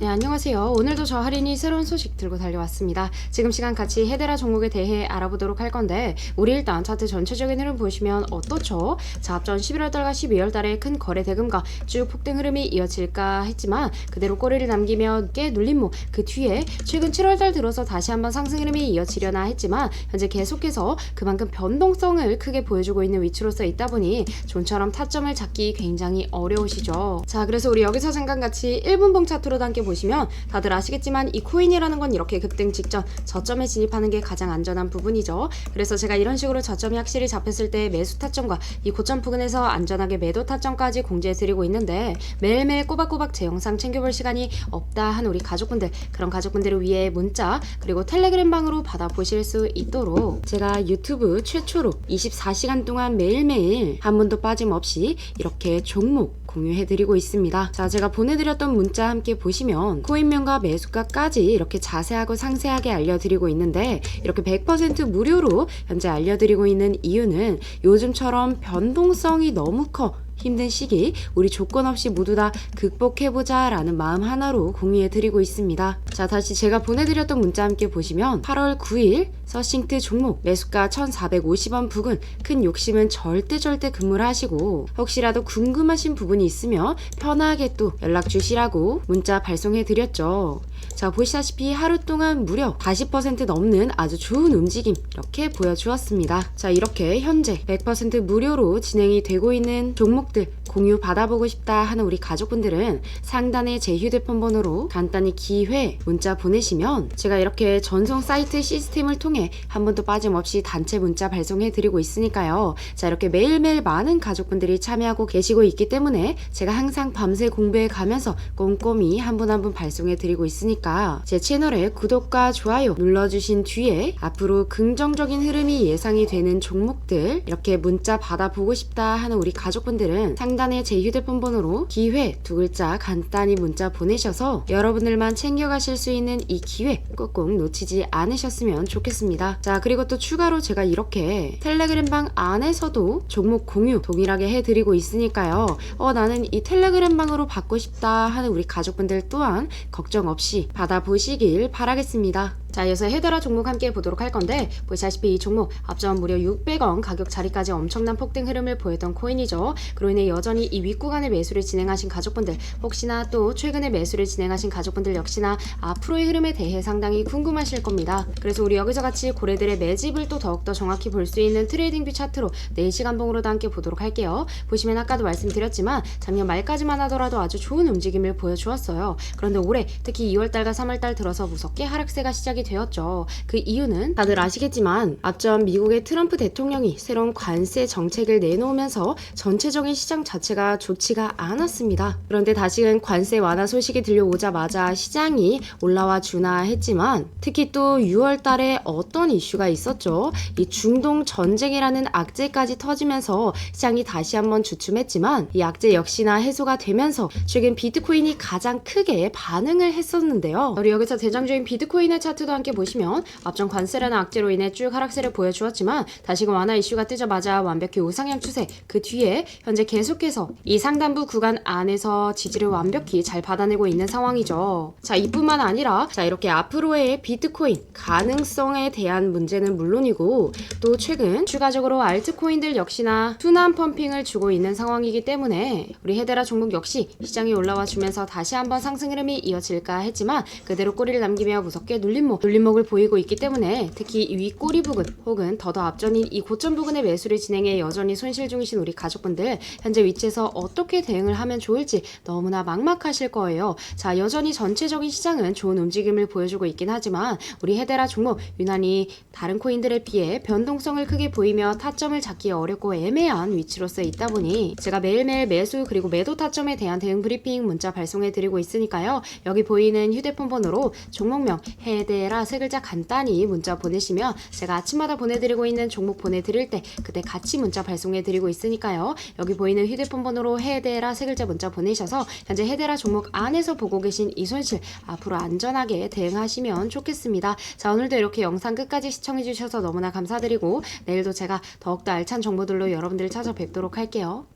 네, 안녕하세요. 오늘도 저 할인이 새로운 소식 들고 달려왔습니다. 지금 시간 같이 헤데라 종목에 대해 알아보도록 할 건데, 우리 일단 차트 전체적인 흐름 보시면 어떻죠? 자, 앞전 11월달과 12월달에 큰 거래 대금과 쭉 폭등 흐름이 이어질까 했지만, 그대로 꼬리를 남기며 꽤 눌림목, 그 뒤에 최근 7월달 들어서 다시 한번 상승 흐름이 이어지려나 했지만, 현재 계속해서 그만큼 변동성을 크게 보여주고 있는 위치로서 있다 보니, 좀처럼 타점을 잡기 굉장히 어려우시죠. 자, 그래서 우리 여기서 잠깐 같이 1분봉 차트로 함께 보시면 다들 아시겠지만 이 코인이라는 건 이렇게 급등 직전 저점에 진입하는 게 가장 안전한 부분이죠. 그래서 제가 이런 식으로 저점이 확실히 잡혔을 때 매수 타점과 이 고점 부근에서 안전하게 매도 타점까지 공지해 드리고 있는데 매일매일 꼬박꼬박 제 영상 챙겨볼 시간이 없다 하는 우리 가족분들 그런 가족분들을 위해 문자 그리고 텔레그램 방으로 받아보실 수 있도록 제가 유튜브 최초로 24시간 동안 매일매일 한 번도 빠짐없이 이렇게 종목 공유해드리고 있습니다. 자, 제가 보내드렸던 문자 함께 보시면 코인명과 매수가까지 이렇게 자세하고 상세하게 알려드리고 있는데 이렇게 100% 무료로 현재 알려드리고 있는 이유는 요즘처럼 변동성이 너무 커 힘든 시기 우리 조건 없이 모두 다 극복해보자 라는 마음 하나로 공유해드리고 있습니다. 자 다시 제가 보내드렸던 문자 함께 보시면 8월 9일 서싱트 종목 매수가 1450원 부근 큰 욕심은 절대 절대 금물 하시고 혹시라도 궁금하신 부분이 있으면 편하게 또 연락 주시라고 문자 발송해 드렸죠. 자 보시다시피 하루 동안 무려 40% 넘는 아주 좋은 움직임 이렇게 보여주었습니다. 자 이렇게 현재 100% 무료로 진행이 되고 있는 종목들 공유 받아보고 싶다 하는 우리 가족분들은 상단에 제 휴대폰 번호로 간단히 기회 문자 보내시면 제가 이렇게 전송 사이트 시스템을 통해 한 번도 빠짐없이 단체 문자 발송해 드리고 있으니까요. 자 이렇게 매일매일 많은 가족분들이 참여하고 계시고 있기 때문에 제가 항상 밤새 공부해 가면서 꼼꼼히 한 분 한 분 발송해 드리고 있으니까 제 채널에 구독과 좋아요 눌러주신 뒤에 앞으로 긍정적인 흐름이 예상이 되는 종목들 이렇게 문자 받아보고 싶다 하는 우리 가족분들은 상단에 제 휴대폰 번호로 기회 두 글자 간단히 문자 보내셔서 여러분들만 챙겨가실 수 있는 이 기회 꼭꼭 놓치지 않으셨으면 좋겠습니다. 자 그리고 또 추가로 제가 이렇게 텔레그램 방 안에서도 종목 공유 동일하게 해드리고 있으니까요. 어 나는 이 텔레그램 방으로 받고 싶다 하는 우리 가족분들 또한 걱정 없이 받아보시길 바라겠습니다. 자, 이어서 헤드라 종목 함께 보도록 할 건데 보시다시피 이 종목 앞전 무려 600원 가격 자리까지 엄청난 폭등 흐름을 보였던 코인이죠. 그로 인해 여전히 이 윗구간의 매수를 진행하신 가족분들 혹시나 또 최근에 매수를 진행하신 가족분들 역시나 앞으로의 흐름에 대해 상당히 궁금하실 겁니다. 그래서 우리 여기서 같이 고래들의 매집을 또 더욱더 정확히 볼 수 있는 트레이딩 뷰 차트로 4시간 봉으로도 함께 보도록 할게요. 보시면 아까도 말씀드렸지만 작년 말까지만 하더라도 아주 좋은 움직임을 보여주었어요. 그런데 올해 특히 2월달과 3월달 들어서 무섭게 하락세가 시작이 되었죠. 그 이유는 다들 아시겠지만 앞전 미국의 트럼프 대통령이 새로운 관세 정책을 내놓으면서 전체적인 시장 자체가 좋지가 않았습니다. 그런데 다시금 관세 완화 소식이 들려오자마자 시장이 올라와 주나 했지만 특히 또 6월 달에 어떤 이슈가 있었죠. 이 중동 전쟁이라는 악재까지 터지면서 시장이 다시 한번 주춤했지만 이 악재 역시나 해소가 되면서 최근 비트코인이 가장 크게 반응을 했었는데요. 우리 여기서 대장주인 비트코인의 차트 도 함께 보시면 앞전 관세라는 악재로 인해 쭉 하락세를 보여주었지만 다시금 완화 이슈가 뜨자마자 완벽히 우상향 추세 그 뒤에 현재 계속해서 이 상단부 구간 안에서 지지를 완벽히 잘 받아내고 있는 상황이죠. 자 이뿐만 아니라 자 이렇게 앞으로의 비트코인 가능성에 대한 문제는 물론이고 또 최근 추가적으로 알트코인들 역시나 순환 펌핑을 주고 있는 상황이기 때문에 우리 헤데라 종목 역시 시장이 올라와 주면서 다시 한번 상승 흐름이 이어질까 했지만 그대로 꼬리를 남기며 무섭게 눌림목 눌림목을 보이고 있기 때문에 특히 이 윗꼬리 부근 혹은 더더 앞전인 이 고점 부근의 매수를 진행해 여전히 손실 중이신 우리 가족분들 현재 위치에서 어떻게 대응을 하면 좋을지 너무나 막막하실 거예요. 자 여전히 전체적인 시장은 좋은 움직임을 보여주고 있긴 하지만 우리 헤데라 종목 유난히 다른 코인들에 비해 변동성을 크게 보이며 타점을 잡기 어렵고 애매한 위치로서 있다 보니 제가 매일매일 매수 그리고 매도 타점에 대한 대응 브리핑 문자 발송해 드리고 있으니까요. 여기 보이는 휴대폰 번호로 종목명 헤데라 세 글자 간단히 문자 보내시면 제가 아침마다 보내드리고 있는 종목 보내드릴 때 그때 같이 문자 발송해 드리고 있으니까요. 여기 보이는 휴대폰 번호로 헤데라 세 글자 문자 보내셔서 현재 헤데라 종목 안에서 보고 계신 이 손실 앞으로 안전하게 대응하시면 좋겠습니다. 자 오늘도 이렇게 영상 끝까지 시청해주셔서 너무나 감사드리고 내일도 제가 더욱더 알찬 정보들로 여러분들을 찾아뵙도록 할게요.